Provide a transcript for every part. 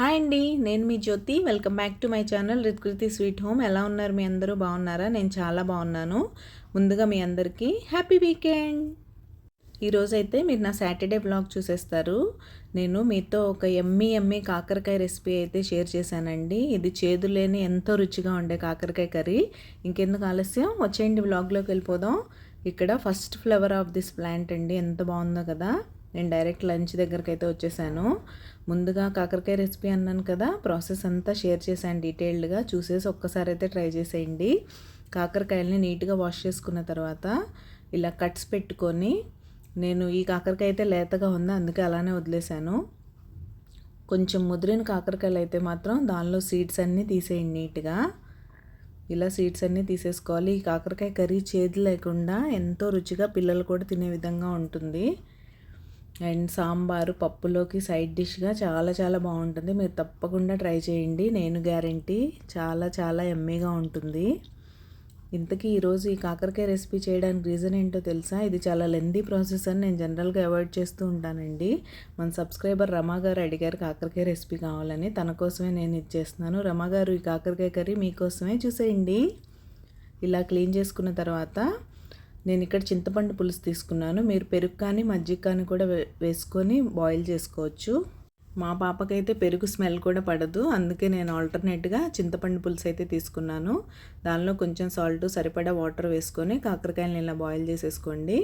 Hi అండి నేను మీ Jyothi. Welcome back to my channel Ritkriti sweet home. ఎలా ఉన్నారు? మీ అందరూ బాగున్నారా? నేను చాలా బాగున్నాను. ముందుగా మీ అందరికీ హ్యాపీ వీకెండ్. ఈరోజు అయితే మీరు నా సాటర్డే బ్లాగ్ చూసేస్తారు. నేను మీతో ఒక ఎమ్మి ఎమ్మి కాకరకాయ రెసిపీ అయితే షేర్ చేశానండి. ఇది చేదు లేని ఎంతో రుచిగా ఉండే కాకరకాయ కర్రీ. ఇంకెందుకు ఆలస్యం? వచ్చేయండి బ్లాగ్లోకి వెళ్ళిపోదాం. ఇక్కడ first flower of this plant అండి. ఎంత బాగుందో కదా. నేను డైరెక్ట్ లంచ్ దగ్గరికి అయితే వచ్చేసాను. ముందుగా కాకరకాయ రెసిపీ అన్నాను కదా ప్రాసెస్ అంతా షేర్ చేశాను డీటెయిల్డ్గా. చూసేసి ఒక్కసారి అయితే ట్రై చేసేయండి. కాకరకాయలని నీట్గా వాష్ చేసుకున్న తర్వాత ఇలా కట్స్ పెట్టుకొని నేను ఈ కాకరకాయ అయితే లేతగా ఉంది అందుకే అలానే వదిలేశాను. కొంచెం ముదిరిన కాకరకాయలు అయితే మాత్రం దానిలో సీడ్స్ అన్నీ తీసేయండి నీట్గా. ఇలా సీడ్స్ అన్నీ తీసేసుకోవాలి. ఈ కాకరకాయ కర్రీ చేదు లేకుండా ఎంతో రుచిగా పిల్లలు కూడా తినే విధంగా ఉంటుంది. అండ్ సాంబారు పప్పులోకి సైడ్ డిష్గా చాలా చాలా బాగుంటుంది. మీరు తప్పకుండా ట్రై చేయండి. నేను గ్యారంటీ చాలా చాలా ఎమ్మీగా ఉంటుంది. ఇంతకీ ఈరోజు ఈ కాకరకాయ రెసిపీ చేయడానికి రీజన్ ఏంటో తెలుసా? ఇది చాలా లెందీ ప్రాసెస్ అని నేను జనరల్గా అవాయిడ్ చేస్తూ ఉంటానండి. మన సబ్స్క్రైబర్ రమా గారు అడిగారు కాకరకాయ రెసిపీ కావాలని. తన కోసమే నేను ఇచ్చేస్తున్నాను రమా గారు ఈ కాకరకాయ కర్రీ మీకోసమే చూసేయండి. ఇలా క్లీన్ చేసుకున్న తర్వాత నేను ఇక్కడ చింతపండు పులుసు తీసుకున్నాను. మీరు పెరుగు కానీ మజ్జిగ కానీ కూడా వేసుకొని బాయిల్ చేసుకోవచ్చు. మా పాపకైతే పెరుగు స్మెల్ కూడా పడదు. అందుకే నేను ఆల్టర్నేట్గా చింతపండు పులుసు అయితే తీసుకున్నాను. దానిలో కొంచెం సాల్ట్ సరిపడా వాటర్ వేసుకొని కాకరకాయలను ఇలా బాయిల్ చేసేసుకోండి.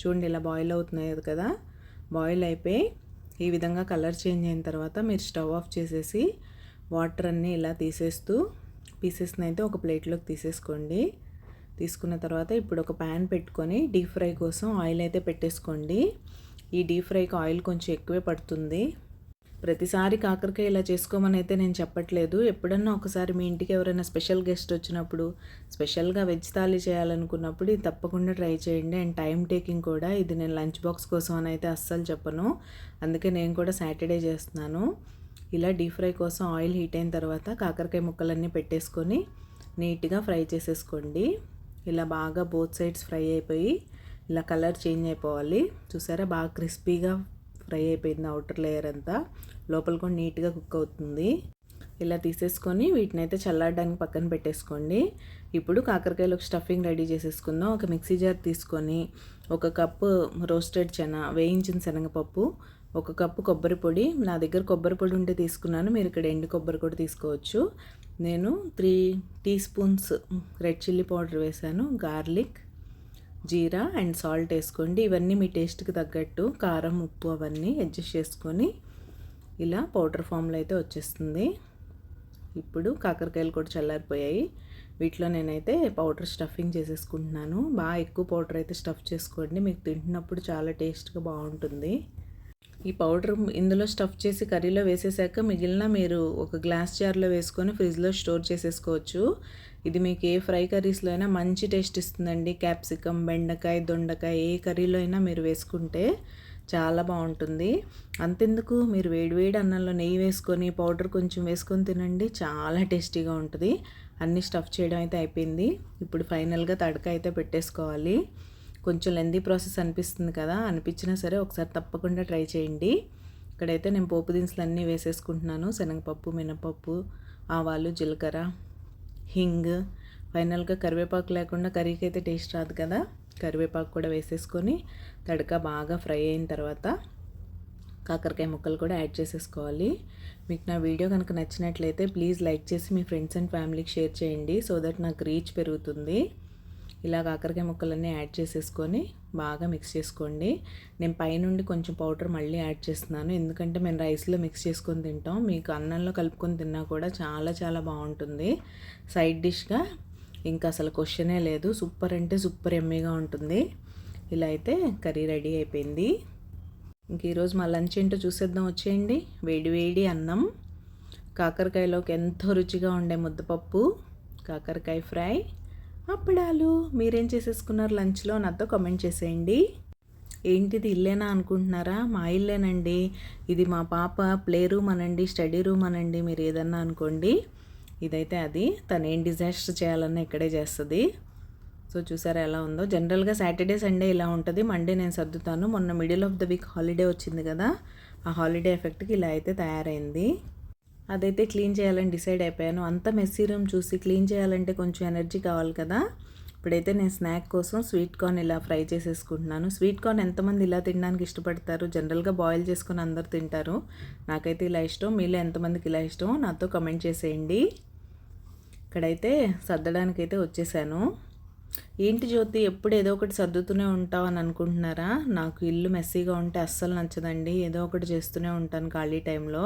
చూడండి ఇలా బాయిల్ అవుతున్నాయి కదా. బాయిల్ అయిపోయి ఈ విధంగా కలర్ చేంజ్ అయిన తర్వాత మీరు స్టవ్ ఆఫ్ చేసేసి వాటర్ అన్నీ ఇలా తీసేస్తూ పీసెస్ని అయితే ఒక ప్లేట్లోకి తీసేసుకోండి. తీసుకున్న తర్వాత ఇప్పుడు ఒక ప్యాన్ పెట్టుకొని డీప్ ఫ్రై కోసం ఆయిల్ అయితే పెట్టేసుకోండి. ఈ డీప్ ఫ్రైకి ఆయిల్ కొంచెం ఎక్కువే పడుతుంది. ప్రతిసారి కాకరకాయ ఇలా చేసుకోమని అయితే నేను చెప్పట్లేదు. ఎప్పుడన్నా ఒకసారి మీ ఇంటికి ఎవరైనా స్పెషల్ గెస్ట్ వచ్చినప్పుడు స్పెషల్గా వెజ్ థాలీ చేయాలనుకున్నప్పుడు ఇది తప్పకుండా ట్రై చేయండి. అండ్ టైం టేకింగ్ కూడా ఇది నేను లంచ్ బాక్స్ కోసం అని అయితే అస్సలు చెప్పను. అందుకే నేను కూడా సాటర్డే చేస్తున్నాను. ఇలా డీప్ ఫ్రై కోసం ఆయిల్ హీట్ అయిన తర్వాత కాకరకాయ ముక్కలన్నీ పెట్టేసుకొని నీట్గా ఫ్రై చేసేసుకోండి. ఇలా బాగా బోత్ సైడ్స్ ఫ్రై అయిపోయి ఇలా కలర్ చేంజ్ అయిపోవాలి. చూసారా? బాగా క్రిస్పీగా ఫ్రై అయిపోయింది అవుటర్ లేయర్ అంతా. లోపల కూడా నీట్గా కుక్ అవుతుంది. ఇలా తీసేసుకొని వీటిని అయితే చల్లారడానికి పక్కన పెట్టేసుకోండి. ఇప్పుడు కాకరకాయలు స్టఫింగ్ రెడీ చేసేసుకుందాం. ఒక మిక్సీ జార్ తీసుకొని ఒక కప్పు రోస్టెడ్ చెన వేయించిన శనగపప్పు ఒక కప్పు కొబ్బరి పొడి. నా దగ్గర కొబ్బరి పొడి ఉంటే తీసుకున్నాను. మీరు ఇక్కడ ఎండు కొబ్బరి కూడా తీసుకోవచ్చు. నేను three teaspoons red chilli powder వేసాను గార్లిక్ జీరా అండ్ సాల్ట్ వేసుకోండి. ఇవన్నీ మీ టేస్ట్కి తగ్గట్టు కారం ఉప్పు అవన్నీ అడ్జస్ట్ చేసుకొని ఇలా పౌడర్ ఫామ్లో అయితే వచ్చేస్తుంది. ఇప్పుడు కాకరకాయలు కూడా చల్లారిపోయాయి. వీటిలో నేనైతే పౌడర్ స్టఫింగ్ చేసేసుకుంటున్నాను. బాగా ఎక్కువ పౌడర్ అయితే స్టఫ్ చేసుకోండి. మీకు తింటున్నప్పుడు చాలా టేస్ట్గా బాగుంటుంది. ఈ పౌడర్ ఇందులో స్టఫ్ చేసి కర్రీలో వేసేసాక మిగిలిన మీరు ఒక గ్లాస్ జార్లో వేసుకొని ఫ్రిడ్జ్లో స్టోర్ చేసేసుకోవచ్చు. ఇది మీకు ఏ ఫ్రై కర్రీస్లో అయినా మంచి టేస్ట్ ఇస్తుందండి. క్యాప్సికమ్ బెండకాయ దొండకాయ ఏ కర్రీలో అయినా మీరు వేసుకుంటే. చాలా బాగుంటుంది. అంతెందుకు? మీరు వేడివేడి అన్నంలో నెయ్యి వేసుకొని పౌడర్ కొంచెం వేసుకొని తినండి. చాలా టేస్టీగా ఉంటుంది. అన్ని స్టఫ్ చేయడం అయితే అయిపోయింది. ఇప్పుడు ఫైనల్గా తడక అయితే పెట్టేసుకోవాలి. కొంచెం లెందీ ప్రాసెస్ అనిపిస్తుంది కదా? అనిపించినా సరే ఒకసారి తప్పకుండా ట్రై చేయండి. ఇక్కడైతే నేను పోపు దినుసులు అన్నీ వేసేసుకుంటున్నాను. శనగపప్పు మినపప్పు ఆవాలు జీలకర్ర హింగ్. ఫైనల్గా కరివేపాకు లేకుండా కర్రీకి అయితే టేస్ట్ రాదు కదా? కరివేపాకు కూడా వేసేసుకొని తడక బాగా ఫ్రై అయిన తర్వాత కాకరకాయ ముక్కలు కూడా యాడ్ చేసేసుకోవాలి. మీకు నా వీడియో కనుక నచ్చినట్లయితే ప్లీజ్ లైక్ చేసి మీ ఫ్రెండ్స్ అండ్ ఫ్యామిలీకి షేర్ చేయండి సో దట్ నాకు రీచ్ పెరుగుతుంది. ఇలా కాకరకాయ ముక్కలన్నీ యాడ్ చేసేసుకొని బాగా మిక్స్ చేసుకోండి. నేను పైనుండి కొంచెం పౌడర్ మళ్ళీ యాడ్ చేస్తున్నాను. ఎందుకంటే మేము రైస్లో మిక్స్ చేసుకొని తింటాం. మీకు అన్నంలో కలుపుకొని తిన్నా కూడా చాలా చాలా బాగుంటుంది. సైడ్ డిష్గా ఇంకా అసలు క్వశ్చనే లేదు. సూపర్ అంటే సూపర్ ఎమ్మీగా ఉంటుంది. ఇలా అయితే కర్రీ రెడీ అయిపోయింది. ఇంక ఈరోజు మా లంచ్ ఏంటో చూసేద్దాం. వచ్చేయండి. వేడి వేడి అన్నం. కాకరకాయలోకి ఎంతో రుచిగా ఉండే ముద్దపప్పు కాకరకాయ ఫ్రై అప్పడాలు. మీరేం చేసేసుకున్నారు లంచ్లో? నాతో కామెంట్ చేసేయండి. ఏంటిది ఇల్లేనా అనుకుంటున్నారా? మా ఇల్లేనండి. ఇది మా పాప ప్లే రూమ్ అనండి స్టడీ రూమ్ అనండి. మీరు ఏదన్నా అనుకోండి. ఇదైతే అది. తను ఏం డిజాస్టర్ చేయాలన్నా ఇక్కడే చేస్తుంది. సో చూసారా ఎలా ఉందో? జనరల్గా సాటర్డే సండే ఇలా ఉంటుంది. మండే నేను సర్దుతాను. మొన్న middle of the week holiday వచ్చింది కదా ఆ హాలిడే ఎఫెక్ట్కి ఇలా అయితే తయారైంది. అదైతే క్లీన్ చేయాలని డిసైడ్ అయిపోయాను. అంత మెస్సీ రూమ్ చూసి క్లీన్ చేయాలంటే కొంచెం ఎనర్జీ కావాలి కదా. ఇప్పుడైతే నేను స్నాక్ కోసం స్వీట్ కార్న్ ఇలా ఫ్రై చేసేసుకుంటున్నాను. స్వీట్ కార్న్ ఎంతమంది ఇలా తినడానికి ఇష్టపడతారు? జనరల్గా బాయిల్ చేసుకొని అందరు తింటారు. నాకైతే ఇలా ఇష్టం. మీలో ఎంతమందికి ఇలా ఇష్టం నాతో కమెంట్ చేసేయండి. ఇక్కడైతే సర్దడానికైతే వచ్చేసాను. ఏంటి జ్యోతి ఎప్పుడు ఏదో ఒకటి సర్దుతూనే ఉంటావు అని అనుకుంటున్నారా? నాకు ఇల్లు మెస్సీగా ఉంటే అస్సలు నచ్చదండి. ఏదో ఒకటి చేస్తూనే ఉంటాను ఖాళీ టైంలో.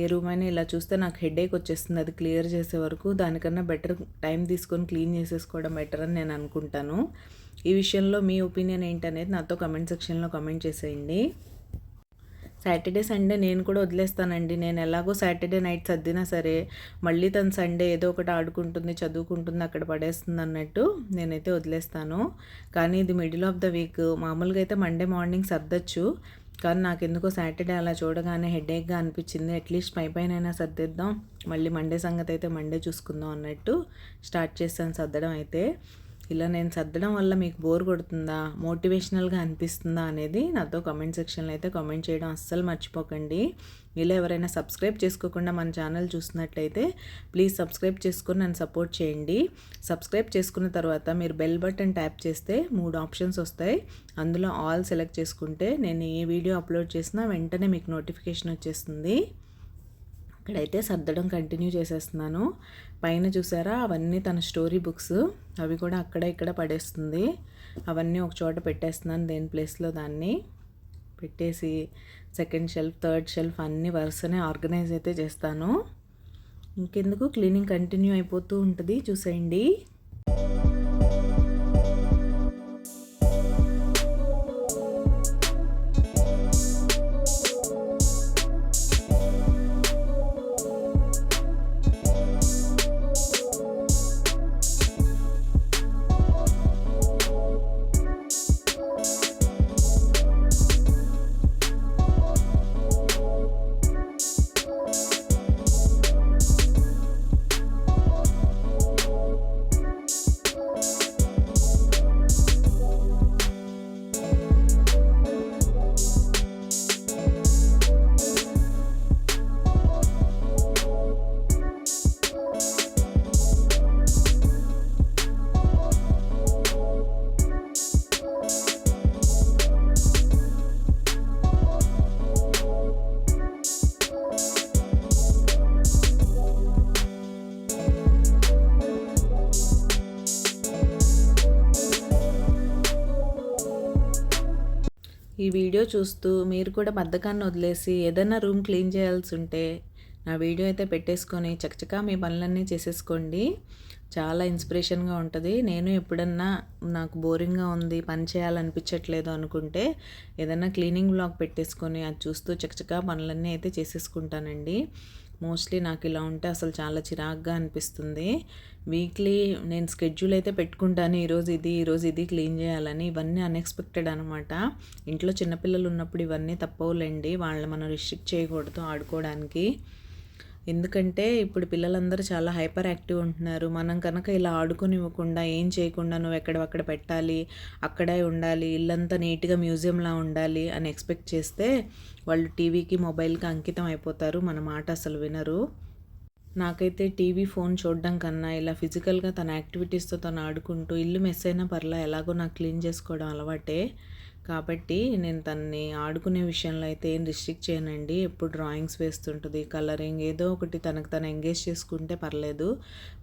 ఏ రూమ్ అయినా ఇలా చూస్తే నాకు హెడేక్ వచ్చేస్తుంది. అది క్లియర్ చేసే వరకు దానికన్నా బెటర్ టైం తీసుకొని క్లీన్ చేసేసుకోవడం బెటర్ అని నేను అనుకుంటాను. ఈ విషయంలో మీ ఒపీనియన్ ఏంటనేది నాతో కమెంట్ సెక్షన్లో కమెంట్ చేసేయండి. సాటర్డే సండే నేను కూడా వదిలేస్తానండి. నేను ఎలాగో సాటర్డే నైట్ సర్దినా సరే మళ్ళీ తను సండే ఏదో ఒకటి ఆడుకుంటుంది చదువుకుంటుంది అక్కడ పడేస్తుంది అన్నట్టు నేనైతే వదిలేస్తాను. కానీ ఇది మిడిల్ ఆఫ్ ద వీక్. మామూలుగా అయితే మండే మార్నింగ్ సర్దచ్చు. కానీ నాకు ఎందుకో సాటర్డే అలా చూడగానే హెడేక్గా అనిపించింది. అట్లీస్ట్ పై పైన సర్దిద్దాం. మళ్ళీ మండే సంగతి అయితే మండే చూసుకుందాం అన్నట్టు స్టార్ట్ చేస్తాను సర్దడం అయితే. ఇలా నేను సర్దడం వల్ల మీకు బోర్ కొడుతుందా? మోటివేషనల్గా అనిపిస్తుందా? అనేది నాతో కామెంట్ సెక్షన్లో అయితే కామెంట్ చేయడం అస్సలు మర్చిపోకండి. ఇలా ఎవరైనా సబ్స్క్రైబ్ చేసుకోకుండా మన ఛానల్ చూసినట్లయితే ప్లీజ్ సబ్స్క్రైబ్ చేసుకొని నన్ను సపోర్ట్ చేయండి. సబ్స్క్రైబ్ చేసుకున్న తర్వాత మీరు బెల్ బటన్ ట్యాప్ చేస్తే మూడు ఆప్షన్స్ వస్తాయి. అందులో ఆల్ సెలెక్ట్ చేసుకుంటే నేను ఏ వీడియో అప్లోడ్ చేసినా వెంటనే మీకు నోటిఫికేషన్ వచ్చేస్తుంది. ఇక్కడైతే సర్దడం కంటిన్యూ చేసేస్తున్నాను. పైన చూసారా అవన్నీ తన స్టోరీ బుక్స్. అవి కూడా అక్కడ ఇక్కడ పడేస్తుంది. అవన్నీ ఒక చోట పెట్టేస్తున్నాను దేని ప్లేస్లో దాన్ని. పెట్టేసి సెకండ్ షెల్ఫ్ థర్డ్ షెల్ఫ్ అన్ని వరుసనే ఆర్గనైజ్ అయితే చేస్తాను. ఇంకెందుకు? క్లీనింగ్ కంటిన్యూ అయిపోతూ ఉంటుంది. చూసేయండి. ఈ వీడియో చూస్తూ మీరు కూడా బద్ధకాన్ని వదిలేసి ఏదైనా రూమ్ క్లీన్ చేయాల్సి ఉంటే నా వీడియో అయితే పెట్టేసుకొని చకచకా మీ పనులన్నీ చేసేసుకోండి. చాలా ఇన్స్పిరేషన్గా ఉంటుంది. నేను ఎప్పుడన్నా నాకు బోరింగ్గా ఉంది పని చేయాలనిపించట్లేదు అనుకుంటే ఏదైనా క్లీనింగ్ బ్లాగ్ పెట్టేసుకొని అది చూస్తూ చకచకా పనులన్నీ అయితే చేసేసుకుంటానండి. మోస్ట్లీ నాకు ఇలా ఉంటే అసలు చాలా చిరాగ్గా అనిపిస్తుంది. వీక్లీ నేను స్కెడ్యూల్ అయితే పెట్టుకుంటాను. ఈరోజు ఇది ఈరోజు ఇది క్లీన్ చేయాలని ఇవన్నీ అన్ఎక్స్పెక్టెడ్ అనమాట ఇంట్లో చిన్నపిల్లలు ఉన్నప్పుడు ఇవన్నీ తప్పవులేండి. వాళ్ళని మనం రిస్ట్రిక్ట్ చేయకూడదు ఆడుకోవడానికి. ఎందుకంటే ఇప్పుడు పిల్లలందరూ చాలా హైపర్ యాక్టివ్ ఉంటున్నారు. మనం కనుక ఇలా ఆడుకునివ్వకుండా ఏం చేయకుండా నువ్వు ఎక్కడక్కడ పెట్టాలి అక్కడే ఉండాలి ఇల్లంతా నీట్గా మ్యూజియంలా ఉండాలి అని ఎక్స్పెక్ట్ చేస్తే వాళ్ళు టీవీకి మొబైల్కి అంకితం అయిపోతారు. మన మాట అసలు వినరు. నాకైతే టీవీ ఫోన్ చూడడం కన్నా ఇలా ఫిజికల్గా తన యాక్టివిటీస్తో తను ఆడుకుంటూ ఇల్లు మెస్ అయినా పర్లా ఎలాగో నాకు క్లీన్ చేసుకోవడం అలవాటే. కాబట్టి నేను తనని ఆడుకునే విషయంలో అయితే ఏం రిస్ట్రిక్ట్ చేయనండి. ఎప్పుడు డ్రాయింగ్స్ వేస్తుంటుంది కలరింగ్ ఏదో ఒకటి తనకు తను ఎంగేజ్ చేసుకుంటే పర్లేదు.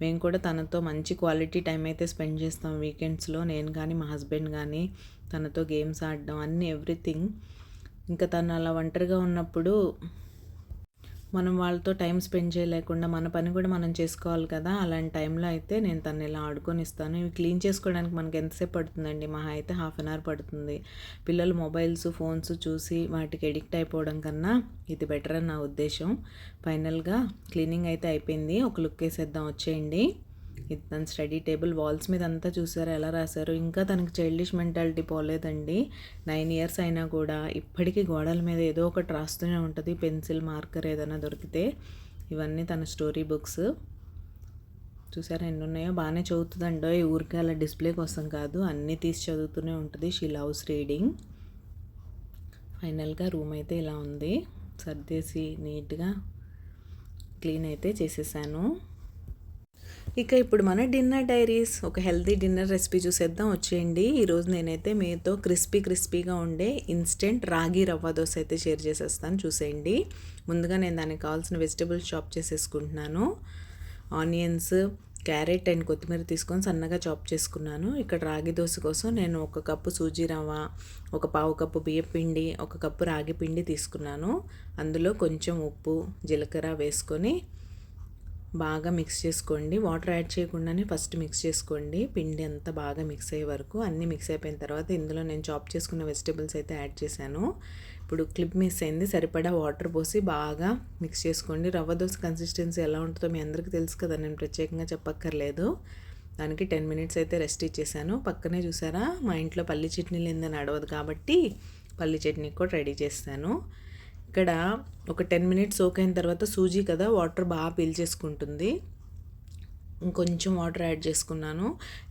మేము కూడా తనతో మంచి క్వాలిటీ టైం అయితే స్పెండ్ చేస్తాం వీకెండ్స్లో నేను కానీ మా హస్బెండ్ కానీ తనతో గేమ్స్ ఆడడం అన్నీ ఎవ్రీథింగ్ ఇంకా తను అలా ఒంటరిగా ఉన్నప్పుడు మనం వాళ్ళతో టైం స్పెండ్ చేయలేకుండా మన పని కూడా మనం చేసుకోవాలి కదా అలాంటి టైంలో అయితే నేను తను ఇలా ఆడుకొని ఇస్తాను. ఇవి క్లీన్ చేసుకోవడానికి మనకి ఎంతసేపు పడుతుందండి? మహా అయితే హాఫ్ అన్ అవర్ పడుతుంది. పిల్లలు మొబైల్స్ ఫోన్స్ చూసి వాటికి ఎడిక్ట్ అయిపోవడం కన్నా ఇది బెటర్ అని నా ఉద్దేశం. ఫైనల్గా క్లీనింగ్ అయితే అయిపోయింది. ఒక లుక్ వేసేద్దాం. వచ్చేయండి. తన స్టడీ టేబుల్ వాల్స్ మీద అంతా చూసారు? ఎలా రాశారు? ఇంకా తనకి చైల్డిష్ మెంటాలిటీ పోలేదండి. నైన్ ఇయర్స్ అయినా కూడా ఇప్పటికీ గోడల మీద ఏదో ఒకటి రాస్తూనే ఉంటుంది. పెన్సిల్ మార్కర్ ఏదైనా దొరికితే ఇవన్నీ తన స్టోరీ బుక్స్. చూసారా? ఎన్ని ఉన్నాయో బాగానే చదువుతుందండో? ఈ ఊరికి అలా డిస్ప్లే కోసం కాదు. అన్నీ తీసి చదువుతూనే ఉంటుంది. She loves reading. ఫైనల్గా రూమ్ అయితే ఇలా ఉంది. సర్దేసి నీట్గా క్లీన్ అయితే చేసేసాను. ఇక ఇప్పుడు మన డిన్నర్ డైరీస్ ఒక హెల్తీ డిన్నర్ రెసిపీ చూసేద్దాం వచ్చేయండి. ఈరోజు నేనైతే మీతో క్రిస్పీ క్రిస్పీగా ఉండే ఇన్స్టెంట్ రాగి రవ్వ దోశ అయితే షేర్ చేసేస్తాను చూసేయండి. ముందుగా నేను దానికి కావాల్సిన వెజిటబుల్స్ చాప్ చేసేసుకుంటున్నాను. ఆనియన్స్ క్యారెట్ అండ్ కొత్తిమీర తీసుకొని సన్నగా చాప్ చేసుకున్నాను. ఇక్కడ రాగి దోశ కోసం నేను ఒక కప్పు సూజీ రవ్వ ఒక పావు కప్పు బియ్యం పిండి ఒక కప్పు రాగి పిండి తీసుకున్నాను. అందులో కొంచెం ఉప్పు జీలకర్ర వేసుకొని బాగా మిక్స్ చేసుకోండి. వాటర్ యాడ్ చేయకుండానే ఫస్ట్ మిక్స్ చేసుకోండి. పిండి అంతా బాగా మిక్స్ అయ్యే వరకు అన్నీ మిక్స్ అయిపోయిన తర్వాత ఇందులో నేను చాప్ చేసుకున్న వెజిటేబుల్స్ అయితే యాడ్ చేశాను. ఇప్పుడు క్లిప్ మిస్ అయింది. సరిపడా వాటర్ పోసి బాగా మిక్స్ చేసుకోండి. రవ్వ దోశ కన్సిస్టెన్సీ ఎలా ఉంటుందో మీ అందరికీ తెలుసు కదా. నేను ప్రత్యేకంగా చెప్పక్కర్లేదు. దానికి టెన్ మినిట్స్ అయితే రెస్ట్ ఇచ్చేసాను. పక్కనే చూసారా? మా ఇంట్లో పల్లి చట్నీ లేదని అడవదు కాబట్టి పల్లి చట్నీ కూడా రెడీ చేస్తాను. ఇక్కడ ఒక టెన్ మినిట్స్ సోక్ అయిన తర్వాత సూజీ కదా వాటర్ బాగా పీల్చేసుకుంటుంది ఇంకొంచెం వాటర్ యాడ్ చేసుకున్నాను.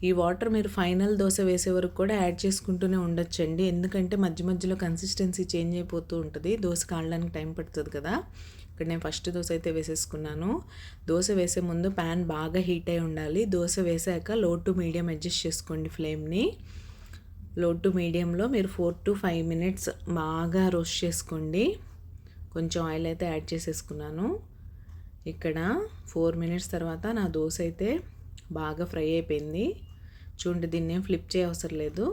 ఈ వాటర్ మీరు ఫైనల్ దోశ వేసే వరకు కూడా యాడ్ చేసుకుంటూనే ఉండొచ్చండి. ఎందుకంటే మధ్య మధ్యలో కన్సిస్టెన్సీ చేంజ్ అయిపోతూ ఉంటుంది. దోశ కాళ్ళడానికి టైం పడుతుంది కదా. ఇక్కడ నేను ఫస్ట్ దోశ అయితే వేసేసుకున్నాను. దోశ వేసే ముందు ప్యాన్ బాగా హీట్ అయి ఉండాలి. దోశ వేసాక లో టు మీడియం అడ్జస్ట్ చేసుకోండి ఫ్లేమ్ని లో టు మీడియంలో మీరు ఫోర్ టు ఫైవ్ మినిట్స్ బాగా రోస్ట్ చేసుకోండి. కొంచెం ఆయిల్ అయితే యాడ్ చేసేసుకున్నాను. ఇక్కడ ఫోర్ మినిట్స్ తర్వాత నా దోశ అయితే బాగా ఫ్రై అయిపోయింది. చూడండి దీన్ని ఏం ఫ్లిప్ చేయవసరం లేదు.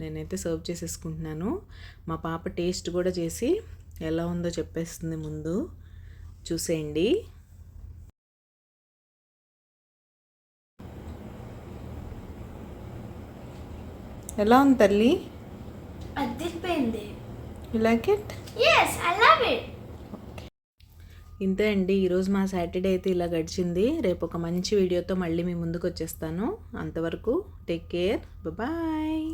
నేనైతే సర్వ్ చేసేసుకుంటున్నాను. మా పాప టేస్ట్ కూడా చేసి ఎలా ఉందో చెప్పేస్తుంది ముందు. చూసేయండి. ఎలా ఉంది తల్లి? అదిరిపోయింది. You like it yes I love it ఇంతే అండి. ఈరోజు మా సాటర్డే అయితే ఇలా గడిచింది. రేపు ఒక మంచి వీడియోతో మళ్ళీ మీ ముందుకు వచ్చేస్తాను. అంతవరకు టేక్ కేర్. బాయ్.